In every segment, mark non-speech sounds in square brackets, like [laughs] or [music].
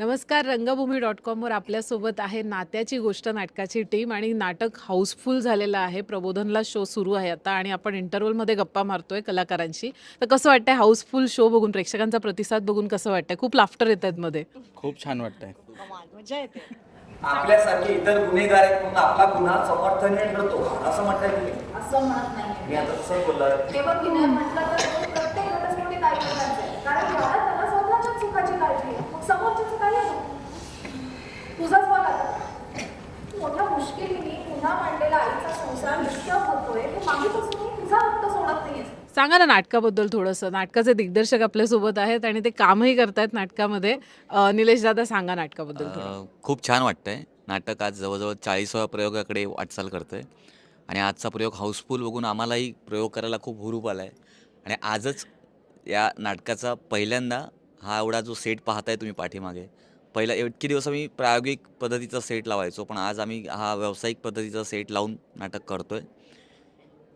नमस्कार रंगभूमी डॉट कॉमवर आपल्यासोबत आहे नात्याची गोष्ट नाटकाची टीम आणि नाटक हाऊसफुल झालेलं आहे. प्रबोधनला शो सुरू आहे आता आणि आपण इंटरव्हलमध्ये गप्पा मारतोय कलाकारांशी. तर कसं वाटतंय हाऊसफुल शो बघून प्रेक्षकांचा प्रतिसाद बघून कसं वाटतंय? खूप लाफ्टर येत आहेत मध्ये. खूप छान वाटतंय. आपल्यासारखे इतर गुन्हेगार आहेत म्हणून आपला गुन्हा समर्थने ठरतो असं म्हणताय तुम्ही? असं म्हणत नाही. मी आता तसं बोलणार ते बघ विनय म्हटलं तर तो प्रत्येक घटस्फोटी काय करायचं आहे कारण याला त्याला स्वतःच्या चुकाची काळजी आहे मग समोरच्याचं काय आहे तुझाच बघ आता मोठ्या मुश्किलीने पुन्हा मांडलेला आईचा संसार डिस्टर्ब होतोय हे मागीच असूनही तुझा हक्क सोडत नाहीये सांगा ना नाटकाबद्दल थोडंसं. नाटकाचे दिग्दर्शक आपल्यासोबत आहेत आणि ते कामही करतायत नाटकामध्ये. अं, निलेश दादा सांगा नाटकाबद्दल थोडं. अ, खूप छान वाटतंय. नाटक आज जवळजवळ चाळीसाव्या प्रयोगाकडे वाटचाल करतंय. आणि आजचा प्रयोग हाऊसफुल बघून आम्हालाही प्रयोग करायला खूप हुरूप आला आहे आणि आजच या नाटकाचा पहिल्यांदा हा एवढा जो सेट पाहताय तुम्ही पाठीमागे. पहिला इतके दिवस आम्ही प्रायोगिक पद्धतीचा सेट लावायचो पण आज आम्ही हा व्यावसायिक पद्धतीचा सेट लावून नाटक करतोय.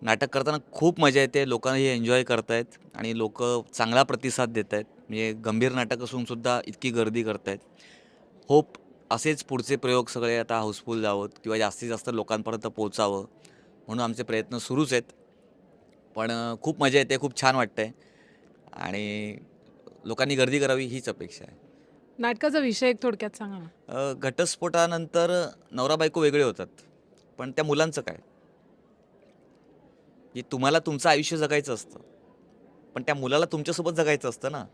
नाटक करताना खूप मजा येते. लोकांना हे एन्जॉय करतायत आणि लोक चांगला प्रतिसाद देत आहेत म्हणजे गंभीर नाटक असून सुद्धा इतकी गर्दी करतायत. होप असेच पुढचे प्रयोग सगळे आता हाऊसफुल जावं किंवा जास्तीत जास्त लोकांपर्यंत पोचावं म्हणून आमचे प्रयत्न सुरूच आहेत. पण खूप मजा येते खूप छान वाटतंय. आणि लोकांनी गर्दी करावी हीच अपेक्षा आहे. नाटकाचा विषय एक थोडक्यात सांगा ना. घटस्फोटानंतर नवरा बायको वेगळे होतात. पण त्या मुलांचं काय? की तुम्हाला तुमचं आयुष्य जगायचं असतं. पण त्या मुलाला तुमच्यासोबत जगायचं असतं ना.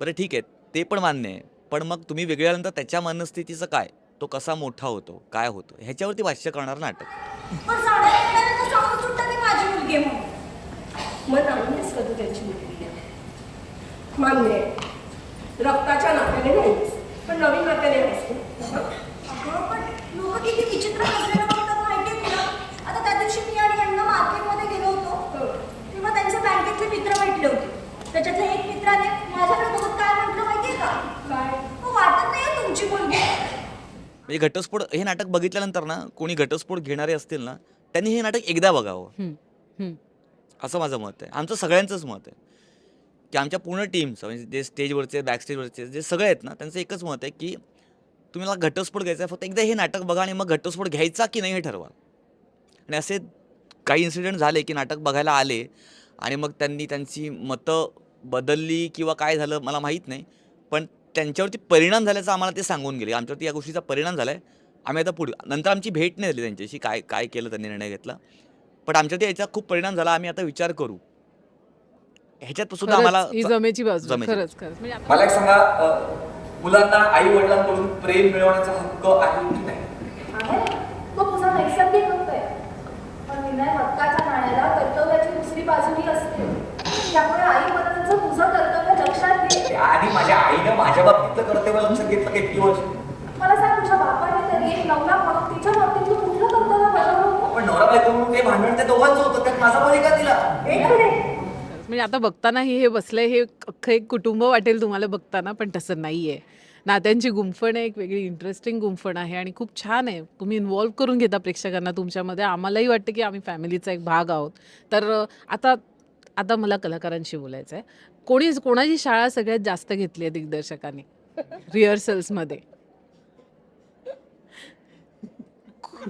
बरं ठीक आहे ते पण मान्य आहे. पण मग तुम्ही वेगळ्यानंतर त्याच्या मनस्थितीचं काय? तो कसा मोठा होतो? काय होतो? ह्याच्यावरती भाष्य करणार नाटक? मान्य आहे. रक्ताच्या नात्याने नाहीस पण नवीन नात्याने लोक किती विचित्र हसलेलं बघतात माहितीये तुला आता त्या दिवशी मी आणि अण्णा मार्केटमध्ये गेलो होतो तेव्हा त्यांच्या त्याच्यातले एक मित्राने माझ्याकडे बघत काय म्हटलं माहितीये का? काय? "हो, वाटत नाहीये तुमची मुलगी. म्हणजे घटस्फोट हे नाटक बघितल्यानंतर ना कोणी घटस्फोट घेणारे असतील ना त्यांनी हे नाटक एकदा बघावं. हम्म, हम्म. असं माझं मत आहे. आमचं सगळ्यांचंच मत आहे. की आमच्या पूर्ण टीमचं म्हणजे जे स्टेजवरचे बॅक स्टेजवरचे जे सगळे आहेत ना त्यांचं एकच मत आहे की तुम्हाला घटस्फोट घ्यायचा आहे फक्त एकदा हे नाटक बघा आणि मग घटस्फोट घ्यायचा की नाही हे ठरवा. आणि असे काही इन्सिडेंट झाले की नाटक बघायला आले आणि मग त्यांनी त्यांची मतं बदलली किंवा काय झालं मला माहीत नाही. पण त्यांच्यावरती परिणाम झाल्याचा आम्हाला ते सांगून गेले. आमच्यावरती या गोष्टीचा परिणाम झाला आहे आम्ही आता पुढे नंतर आमची भेट नाही झाली त्यांच्याशी काय काय केलं त्यांनी निर्णय घेतला. पण आमच्यावरती याचा खूप परिणाम झाला आम्ही आता विचार करू. ह्याच्यात सुद्धा आम्हाला जमेची बाजू जमेची खरंच खरंच. म्हणजे मला एक सांगा मुलांना आई वडिलांकडून प्रेम मिळवण्याचा हक्क आहे की नाही आहे तो तुझा नैसर्गिक हक्क आहे पण विनय हक्काच्या नाण्याला कर्तव्याची दुसरी बाजूही असते त्यामुळे आई तुझं कर्तव्य लक्षात घे आधी माझ्या आईनं माझ्या बाबतीतलं कर्तव्य लक्षात घेतलं की वर्ष? मला सांग तुझ्या बापाने तरी एक नवरा म्हणून तिच्या बाबतीतलं कुठलं कर्तव्य बजावलं होतं? पण नवरा बायको म्हणून ते भांडण ते दोघांचं होतं त्यात माझा बळी का दिला. एक मिनिट. म्हणजे आता बघतानाही हे बसलंय हे अख्खं एक कुटुंब वाटेल तुम्हाला बघताना पण तसं नाही आहे नात्यांची गुंफण आहे एक वेगळी इंटरेस्टिंग गुंफण आहे आणि खूप छान आहे. तुम्ही इन्वॉल्व्ह करून घेता प्रेक्षकांना तुमच्यामध्ये. आम्हालाही वाटतं की आम्ही फॅमिलीचा एक भाग आहोत. तर अ, आता आता मला कलाकारांशी बोलायचं आहे कोणी कोणाची शाळा सगळ्यात जास्त घेतली आहे दिग्दर्शकांनी? रिहर्सल्समध्ये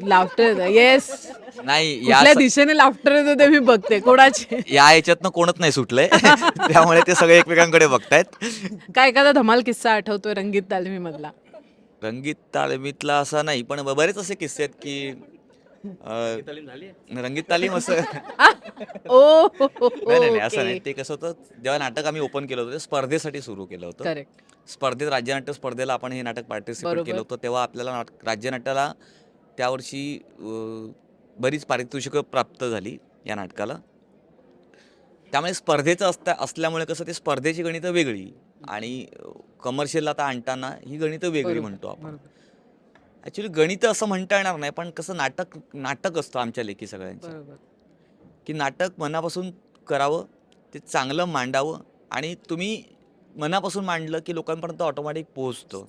लाफ्टर येस नाही या कुठल्या दिशेने लाफ्टर येतो ते मी बघते. कोणाचे? या ह्याच्यातनं कोणच नाही सुटलंय. त्यामुळे ते सगळे एकमेकांकडे बघतायत. काय एखादा धमाल किस्सा आठवतोय? रंगीत तालमी मधला रंगीत तालमीतला असा नाही पण बरेच असे किस्से आहेत की [laughs] रंगीत तालीम असं. [laughs] ओ नाही नाही नाही, असं नाही. ते कसं होतं जेव्हा नाटक आम्ही ओपन केलं होतं ते स्पर्धेसाठी सुरू केलं होतं. करेक्ट स्पर्धेत राज्यनाट्य स्पर्धेला आपण हे नाटक पार्टिसिपेट बरोबर. केलं होतं तेव्हा आपल्याला नाट- राज्यनाट्याला त्यावर्षी अं, बरीच पारितोषिकं प्राप्त झाली या नाटकाला. त्यामुळे स्पर्धेचं असता असल्यामुळे कसं ते स्पर्धेची गणितं वेगळी. आणि कमर्शियलला आता आणताना ही गणितं वेगळी म्हणतो आपण. ॲक्च्युली गणितं असं म्हणता येणार नाही पण कसं नाटक नाटक असतं आमच्या लेखी सगळ्यांच्या बरोबर. की नाटक मनापासून करावं ते चांगलं मांडावं आणि तुम्ही मनापासून मांडलं की लोकांपर्यंत ऑटोमॅटिक पोहोचतं.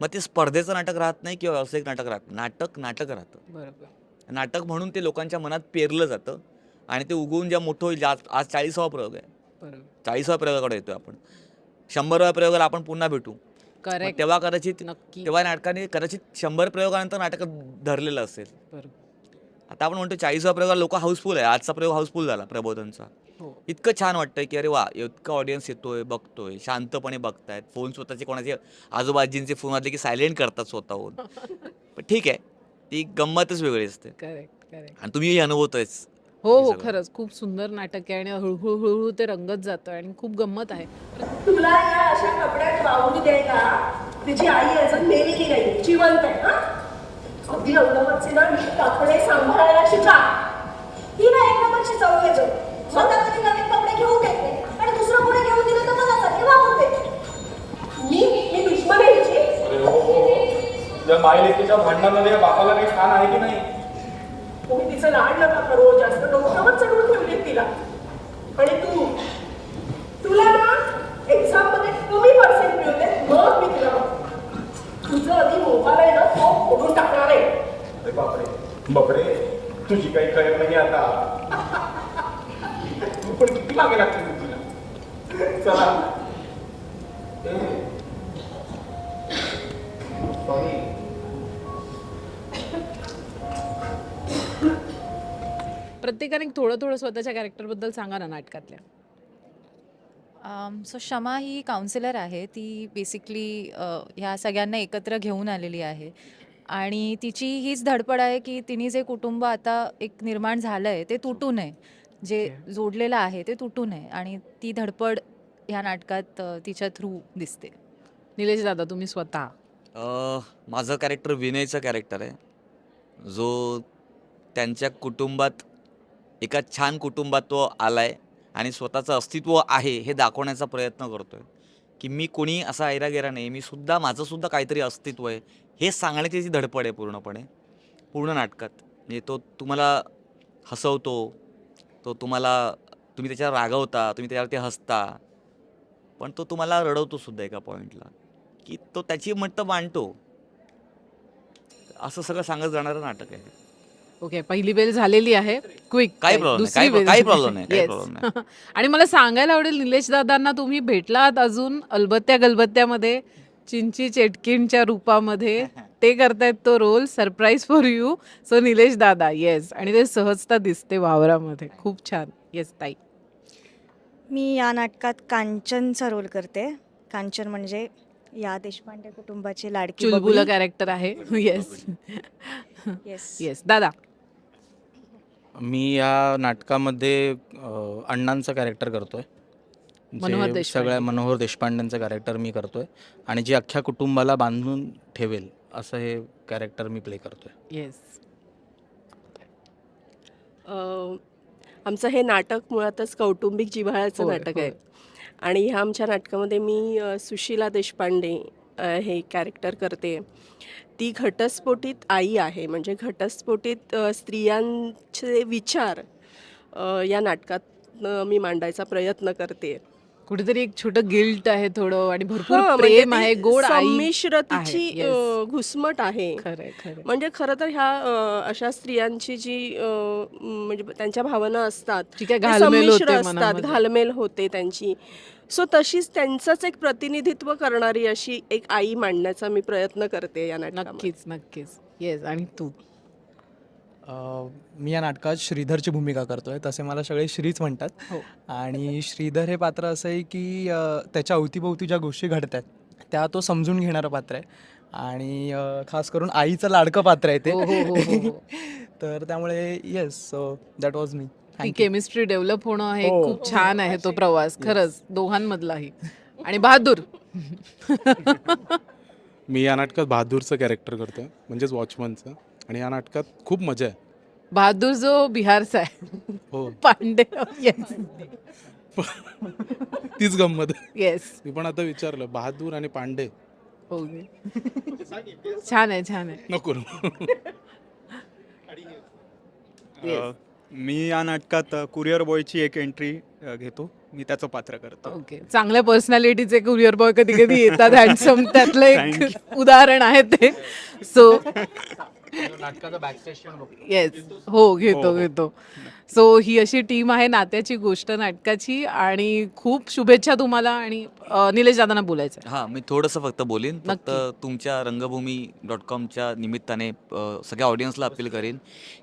मग ते स्पर्धेचं नाटक राहत नाही किंवा व्यावसायिक नाटक राहत नाही. नाटक नाटक राहतं. बरोबर. नाटक म्हणून ते लोकांच्या मनात पेरलं जातं आणि ते उगवून ज्या मोठं होईल आज आज चाळीसावा प्रयोग आहे. बरोबर. चाळीसाव्या प्रयोगाकडे येतोय आपण. शंभराव्या प्रयोगाला आपण पुन्हा भेटू. मग करेक्ट तेव्हा कदाचित नक्की. तेव्हा नाटकाने कदाचित शंभर प्रयोगानंतर नाटक धरलेलं असेल. बरोबर. आता आपण म्हणतो चाळीसवा प्रयोग लोक हाऊसफुल आहे. आजचा प्रयोग हाऊसफुल झाला प्रबोधनचा. हो. इतकं छान वाटतंय की अरे वा इतकं ऑडियन्स येतोय बघतोय शांतपणे बघतायत. फोन स्वतःचे कोणाचे आजूबाजींचे फोन वाजले की सायलेंट करतात स्वतःहून. [laughs] पण ठीक आहे ती गंमतच वेगळी असते. करेक्ट करेक्ट आणि तुम्ही अनुभवतोयच. हो हे हो सगळं. खरंच. खूप सुंदर नाटक आहे आणि हळूहळू हळूहळू ते रंगत जातं आणि खूप गंमत आहे. तुला या अशा कपड्यात वावरू द्यायला तिची आई अजून मेलेली नाही. जिवंत आहे हा? अगदी ना कपडे सांभाळायला शिका. ही ना एक नंबरची चव येतो स्वतः कधी नवीन कपडे घेऊन देत नाही आणि दुसरं कोणी घेऊन दिलं तर मला सारखे वापरून देते मी मी दुश्मन आहे हिची अरे हो हो हो. या मायलेकीच्या भांडणामध्ये या बापाला काही स्थान आहे की नाही? तुम्ही तिचं लाड नका करू जास्त डोक्यावर चढवून ठेवले तिला. आणि तू तुला ना एक्झाममध्ये कमी पर्सेंट मिळते मग मी तुला तुझं आधी मोबाईल आहे ना तो फोडून टाकणार आहे. बापरे बापरे तुझी काही कळत नाही आता. तू पण किती मागे लागते तुला? चला. ए. प्रत्येकाने थोडं थोडं स्वतःच्या कॅरेक्टरबद्दल सांगा ना नाटकातल्या. सो शमा ही काउन्सिलर आहे. ती बेसिकली ह्या सगळ्यांना एकत्र घेऊन आलेली आहे. आणि तिची हीच धडपड आहे की तिने जे कुटुंब आता एक निर्माण झालं आहे ते तुटू नये. जे जोडलेलं आहे ते तुटू नये. आणि ती धडपड ह्या नाटकात तिच्या थ्रू दिसते. निलेश दादा तुम्ही स्वतः? माझं कॅरेक्टर विनयचं कॅरेक्टर आहे. जो त्यांच्या कुटुंबात एका छान कुटुंबात तो आला आहे आणि स्वतःचं अस्तित्व आहे हे दाखवण्याचा प्रयत्न करतो आहे की मी कोणी असा ऐरागेरा नाही मी सुद्धा माझंसुद्धा काहीतरी अस्तित्व आहे. हे सांगण्याची जी धडपड आहे पूर्णपणे पूर्ण नाटकात. म्हणजे तो तुम्हाला हसवतो तो तुम्हाला तुम्ही त्याच्यावर रागवता तुम्ही त्याच्यावरती हसता पण तो तुम्हाला रडवतो सुद्धा एका पॉईंटला की तो त्याची मतं मांडतो. असं सगळं सांगत जाणारं नाटक आहे. ओके पहिली बेल झालेली आहे. क्विक काही problem नाही, काही- काही problem नाही, काही problem नाही. आणि मला सांगायला आवडेल निलेश दादांना तुम्ही भेटलात अजून अलबत्त्या गलबत्त्यामध्ये चिंची चेटकिनच्या रूपामध्ये. [laughs] ते करतायत तो role surprise for you so Nilesh दादा येस आणि ते सहजता दिसते वावरामध्ये. खूप छान. येस ताई. मी या नाटकात कांचनचा रोल करते. कांचन म्हणजे या देशपांडे कुटुंबाची लाडकी चुलबुल कॅरेक्टर आहे. येस येस येस दादा. मी या नाटकामध्ये अ, अण्णांचं कॅरेक्टर करतोय. मनोहर जे देशपांडे. सगळ्या मनोहर देशपांडेंचं कॅरेक्टर मी करतोय. आणि जे अख्ख्या कुटुंबाला बांधून ठेवेल असं हे कॅरेक्टर मी प्ले करतोय. येस अ, आमचं हे नाटक मुळातच कौटुंबिक जिव्हाळ्याचं होय, नाटक होय. आहे आणि ह्या आमच्या नाटकामध्ये मी अ, सुशीला देशपांडे अ, हे कॅरेक्टर करते. ती घटस्फोटित आई आहे. म्हणजे घटस्फोटित स्त्रियांचे विचार या नाटकात मी मांडायचा प्रयत्न करते. कुठेतरी एक छोटं गिल्ट आहे थोडं आणि भरपूर म्हणजे प्रेम ती आहे गोड संमिश्र तिची घुसमट आहे. खरंय खरंय म्हणजे खरं तर ह्या अशा स्त्रियांची जी म्हणजे त्यांच्या भावना असतात संमिश्र असतात. घालमेल होते त्यांची. सो तशीच त्यांचंच एक प्रतिनिधित्व करणारी अशी एक आई मांडण्याचा मी प्रयत्न करते या नाटकामध्ये. नक्कीच नक्कीच. येस आणि तू? मी या नाटकात श्रीधरची भूमिका करतोय तसे मला सगळे श्रीच म्हणतात. हो. आणि श्रीधर हे पात्र असं आहे की त्याच्या अवतीभोवती ज्या गोष्टी घडतात त्या तो समजून घेणारं पात्र आहे. आणि खास करून आईचं लाडकं पात्र आहे ते. हो, हो. [laughs] तर त्यामुळे येस सो दॅट वॉज मी केमिस्ट्री डेव्हलप होणं हे. खूप छान आहे तो प्रवास खरंच दोघांमधलाही. आणि बहादूर. [laughs] मी या नाटकात बहादूरचं कॅरेक्टर करतो म्हणजेच वॉचमनचं. आणि या नाटकात खूप मजा आहे. बहादूर जो बिहारचा आहे. हो. पांडे येस [laughs] तीच गंमत आहे. येस मी पण आता विचारलं बहादूर आणि पांडे. ओके छान आहे छान आहे. नको. [laughs] मी या नाटकात कुरिअर बॉयची एक एंट्री घेतो. मी त्याचं पात्र करतो. ओके चांगल्या पर्सनॅलिटीचे कुरिअर बॉय कधी कधी येतात हँडसम त्यातलं एक उदाहरण आहे ते. सो येस हो घेतो घेतो. सो ही अशी टीम आहे नात्याची गोष्ट नाटकाची आणि खूप शुभेच्छा तुम्हाला आणि अ, निलेश दादांना बोलायचं आहे. हां मी थोडंसं फक्त बोलीन. फक्त. तुमच्या रंगभूमी डॉट कॉमच्या निमित्ताने अ, सगळ्या ऑडियन्सला अपील करेन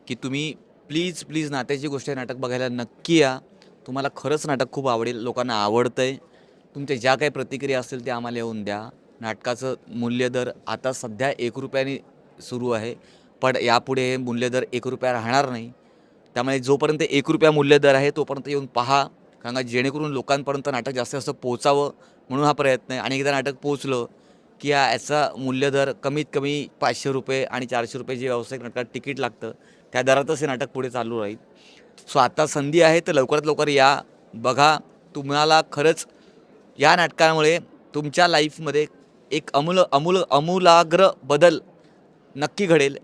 की तुम्ही प्लीज प्लीज नात्याची गोष्ट हे नाटक बघायला नक्की या. तुम्हाला खरंच नाटक खूप आवडेल लोकांना आवडतं आहे तुमच्या ज्या काही प्रतिक्रिया असतील त्या आम्हाला येऊन द्या. नाटकाचं मूल्यदर आता सध्या एक रुपयाने सुरू आहे. पण यापुढे मूल्य मूल्यदर एक रुपया राहणार नाही. त्यामुळे जोपर्यंत एक रुपया मूल्यदर आहे तोपर्यंत येऊन पहा. कारण का जेणेकरून लोकांपर्यंत नाटक जास्तीत जास्त पोचावं म्हणून हा प्रयत्न आहे. आणि एकदा नाटक पोचलं की या याचा मूल्यदर कमीत कमी पाचशे रुपये आणि चारशे रुपये जे व्यावसायिक नाटकात तिकीट लागतं त्या दरातच हे नाटक पुढे चालू राहील. सो आता संधी आहे तर लवकरात लवकर या. बघा तुम्हाला खरंच या नाटकामुळे तुमच्या लाईफमध्ये एक अमूल अमूल अमूलाग्र बदल नक्की घडेल.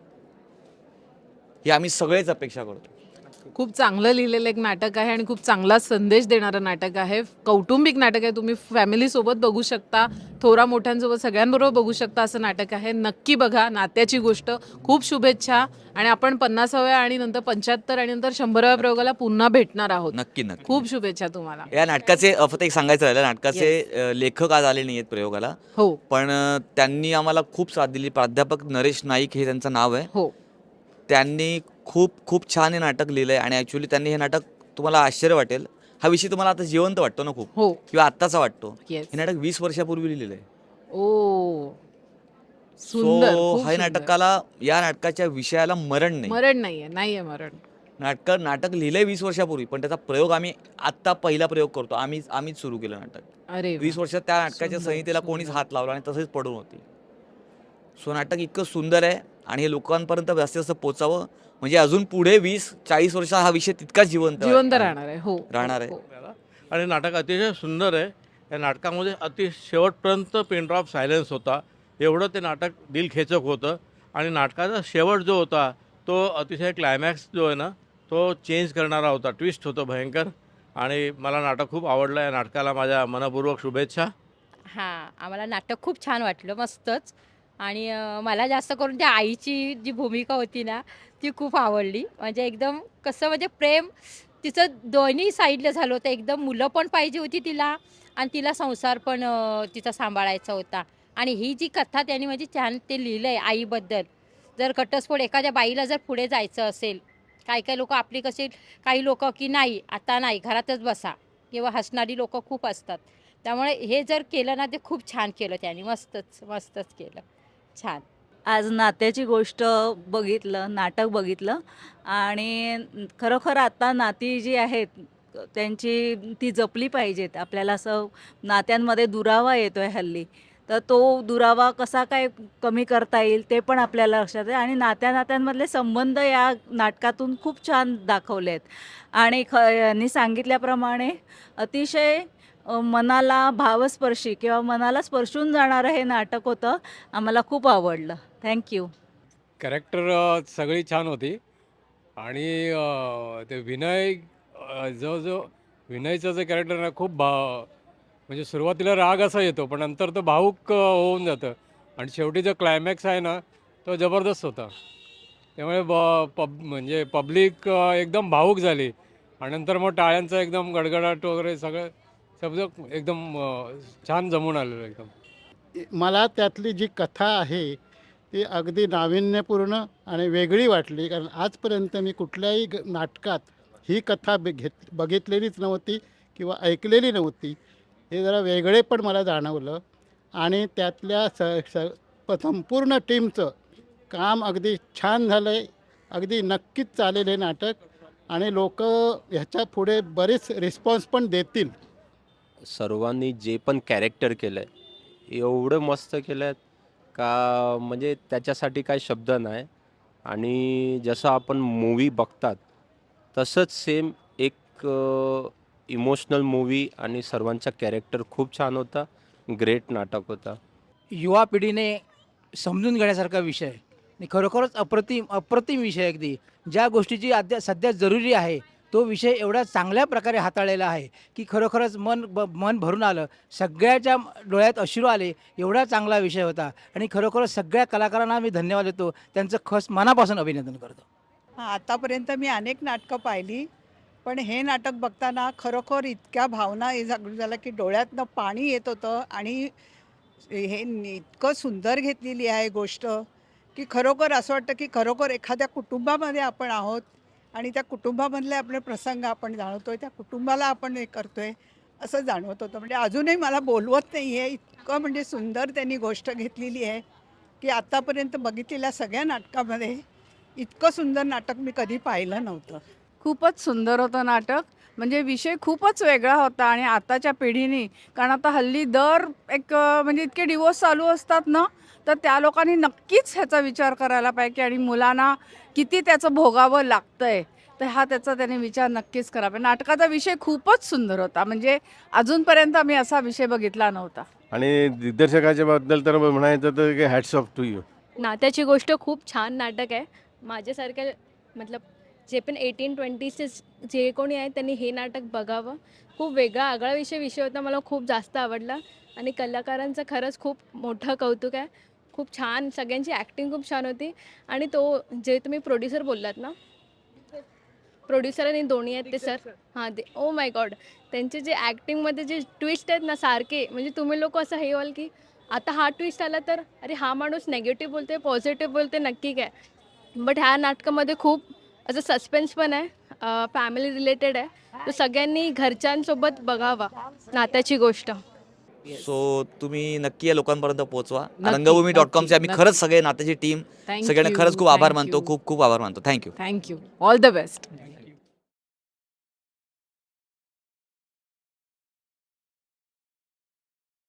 ही आम्ही सगळेच अपेक्षा करतो. खूप चांगलं लिहिलेलं एक नाटक आहे आणि खूप चांगला संदेश देणारं नाटक आहे. कौटुंबिक नाटक आहे. तुम्ही फॅमिलीसोबत बघू शकता. थोरा मोठ्यांसोबत सगळ्यांबरोबर बघू शकता असं नाटक आहे. नक्की बघा. नात्याची गोष्ट. खूप शुभेच्छा. आणि आपण पन्नासाव्या आणि नंतर पंच्याहत्तर आणि नंतर शंभराव्या प्रयोगाला पुन्हा भेटणार आहोत. नक्की नक्की. खूप शुभेच्छा तुम्हाला. या नाटकाचे अ, फक्त एक सांगायचं राहिलं. नाटकाचे अ, लेखक आज आले नाही आहेत प्रयोगाला. हो. पण अ, त्यांनी आम्हाला खूप साथ दिली. प्राध्यापक नरेश नाईक हे त्यांचं नाव आहे. हो. त्यांनी खूप खूप छान हे नाटक लिहिलं आहे आणि ॲक्च्युली त्यांनी हे नाटक तुम्हाला आश्चर्य वाटेल. हा विषय तुम्हाला आता जिवंत वाटतो ना खूप? हो. किंवा आत्ताचा वाटतो? हे नाटक वीस वर्षापूर्वी लिहिलेलं आहे ओ. सुंदर सो खूप हा सुंदर. नाटकाला या नाटकाच्या विषयाला मरण नाही. मरण नाहीये नाहीये मरण. नाटक नाटक लिहिलंय वीस वर्षापूर्वी पण त्याचा प्रयोग आम्ही आत्ता पहिला प्रयोग करतो. आम्ही आम्हीच सुरू केलं नाटक. अरे वा. वीस वर्षात त्या नाटकाच्या सुंदर, संहितेला सुंदर. कोणीच हात लावला आणि तसेच पडून होती. सो नाटक इतकं सुंदर आहे आणि हे लोकांपर्यंत जास्तीत जास्त पोचावं. म्हणजे अजून पुढे वीस चाळीस वर्ष हा विषय तितकाच जिवंत जिवंत. राहणार आहे. हो. राहणार आहे. हो. आणि नाटक अतिशय सुंदर आहे. या नाटकामध्ये अति शेवटपर्यंत पेनड्रॉप सायलेन्स होता. एवढं ते नाटक दिलखेचक होतं. आणि नाटकाचा शेवट जो होता तो अतिशय क्लायमॅक्स जो आहे ना तो चेंज करणारा होता. ट्विस्ट होतं भयंकर. आणि मला नाटक खूप आवडलं या नाटकाला. माझ्या मनपूर्वक शुभेच्छा. हां आम्हाला नाटक खूप छान वाटलं. मस्तच. आणि मला जास्त करून त्या आईची जी भूमिका होती ना ती खूप आवडली. म्हणजे एकदम कसं म्हणजे प्रेम तिचं दोन्ही साईडला झालं होतं. एकदम मुलं पण पाहिजे होती तिला आणि तिला संसार पण तिचा सांभाळायचा होता. आणि ही जी कथा त्यांनी म्हणजे छान ते लिहिलं आहे आईबद्दल. जर घटस्फोट एखाद्या बाईला जर पुढे जायचं असेल काही काही लोक आपली कसे काही लोक की नाही आता नाही घरातच बसा किंवा हसणारी लोक खूप असतात. त्यामुळे हे जर केलं ना ते खूप छान केलं त्यांनी. मस्तच मस्तच केलं. छान. आज नात्याची गोष्ट बघितलं नाटक बघितलं आणि खरोखर आता नाती जी आहेत त्यांची ती जपली पाहिजेत. आपल्याला असं नात्यांमध्ये दुरावा येतो आहे हल्ली. तर तो दुरावा कसा काय कमी करता येईल ते पण आपल्याला लक्षात आहे. आणि नात्या नात्यांमधले संबंध या नाटकातून खूप छान दाखवले आहेत आणि ख यांनी सांगितल्याप्रमाणे अतिशय मनाला भावस्पर्शी किंवा मनाला स्पर्शून जाणारं हे नाटक होतं. आम्हाला खूप आवडलं. थँक्यू कॅरेक्टर सगळी छान होती. आणि ते विनय जो जो विनयचं जे कॅरेक्टर ना खूप भा म्हणजे सुरुवातीला राग असा येतो पण नंतर तो भाऊक होऊन जातं. आणि शेवटी जो क्लायमॅक्स आहे ना तो जबरदस्त होता. त्यामुळे ब पब म्हणजे पब्लिक एकदम भावूक झाली. आणि नंतर मग टाळ्यांचा एकदम गडगडाट वगैरे सगळं शब्द एकदम छान जमून आलेलं एकदम. मला त्यातली जी कथा आहे ती अगदी नाविन्यपूर्ण आणि वेगळी वाटली. कारण आजपर्यंत मी कुठल्याही ग- नाटकात ही कथा घेत बघितलेलीच नव्हती किंवा ऐकलेली नव्हती. हे जरा वेगळे पण मला जाणवलं. आणि त्यातल्या स स प- संपूर्ण टीमचं काम अगदी छान झालं आहे अगदी नक्कीच चालेल हे नाटक. आणि लोक ह्याच्या पुढे बरेच रिस्पॉन्स पण देतील. सर्वांनी जे पण कॅरेक्टर केलं आहे एवढं मस्त केलं आहे का म्हणजे त्याच्यासाठी काही शब्द नाही. आणि जसं आपण मूवी बघतात तसंच सेम एक इमोशनल मूवी आणि सर्वांचा कॅरेक्टर खूप छान होता. ग्रेट नाटक होता. युवा पिढीने समजून घेण्यासारखा विषय आणि खरोखरच अप्रतिम अप्रतिम विषय अगदी. ज्या गोष्टीची अद्या सध्या जरुरी आहे तो विषय एवढा चांगल्या प्रकारे हाताळलेला आहे की खरोखरच मन ब मन भरून आलं. सगळ्याच्या डोळ्यात अश्रू आले एवढा चांगला विषय होता. आणि खरोखरच सगळ्या कलाकारांना मी धन्यवाद देतो. त्यांचं खस मनापासून अभिनंदन करतो. हां आतापर्यंत मी अनेक नाटकं पाहिली पण हे नाटक बघताना खरोखर इतक्या भावना जागृत झाल्या की डोळ्यातनं पाणी येत होतं आणि हे इतकं सुंदर घेतलेली आहे गोष्ट की खरोखर असं वाटतं की खरोखर एखाद्या कुटुंबामध्ये आपण आहोत. आणि त्या कुटुंबामधले आपले प्रसंग आपण जाणवतोय त्या कुटुंबाला आपण हे करतोय असं जाणवत होतं. म्हणजे अजूनही मला बोलवत नाही आहे इतकं म्हणजे सुंदर त्यांनी गोष्ट घेतलेली आहे की आत्तापर्यंत बघितलेल्या सगळ्या नाटकामध्ये इतकं सुंदर नाटक मी कधी पाहिलं नव्हतं. खूपच सुंदर होतं नाटक. म्हणजे विषय खूपच वेगळा होता आणि आताच्या पिढीने कारण आता हल्ली दर एक म्हणजे इतके डिवोर्स चालू असतात ना तर त्या लोकांनी नक्कीच ह्याचा विचार करायला पाहिजे आणि मुलांना किती त्याचं भोगावं लागतंय. तर हा त्याचा त्याने विचार नक्कीच करावा नाटकाचा विषय खूपच सुंदर होता. म्हणजे अजूनपर्यंत आम्ही असा विषय बघितला नव्हता. आणि दिग्दर्शकाच्या बद्दल तर म्हणायचं तर की हॅट्स ऑफ टू यू नात्याची गोष्ट खूप छान नाटक आहे. माझ्यासारख्या मतलब जे पण एटीन ट्वेंटीचे जे कोणी आहेत त्यांनी हे नाटक बघावं. खूप वेगळा आगळा विषय विषय होता. मला खूप जास्त आवडला. आणि कलाकारांचं खरंच खूप मोठं कौतुक आहे. खूप छान सगळ्यांची ॲक्टिंग खूप छान होती. आणि तो जे तुम्ही प्रोड्युसर बोललात ना? प्रोड्युसर आणि दोन्ही आहेत ते सर हां ते ओ माय गॉड त्यांचे जे ॲक्टिंगमध्ये जे ट्विस्ट आहेत ना सारखे म्हणजे तुम्ही लोक असं हे व्हाल की आता हा ट्विस्ट आला तर अरे हा माणूस नेगेटिव्ह बोलते पॉझिटिव्ह बोलते नक्की काय? बट ह्या नाटकामध्ये खूप असं सस्पेन्स पण आहे फॅमिली रिलेटेड आहे. तो सगळ्यांनी घरच्यांसोबत बघावा नात्याची गोष्ट. सो तुम्ही नक्की या लोकांपर्यंत पोहोचवा. नक्की, रंगभूमी डॉट कॉमचे आम्ही नक्की, खरंच सगळे नात्याची टीम Thank सगळ्यांना you, खरंच खूप आभार thank मानतो you. खूप खूप आभार मानतो. Thank you thank you all the best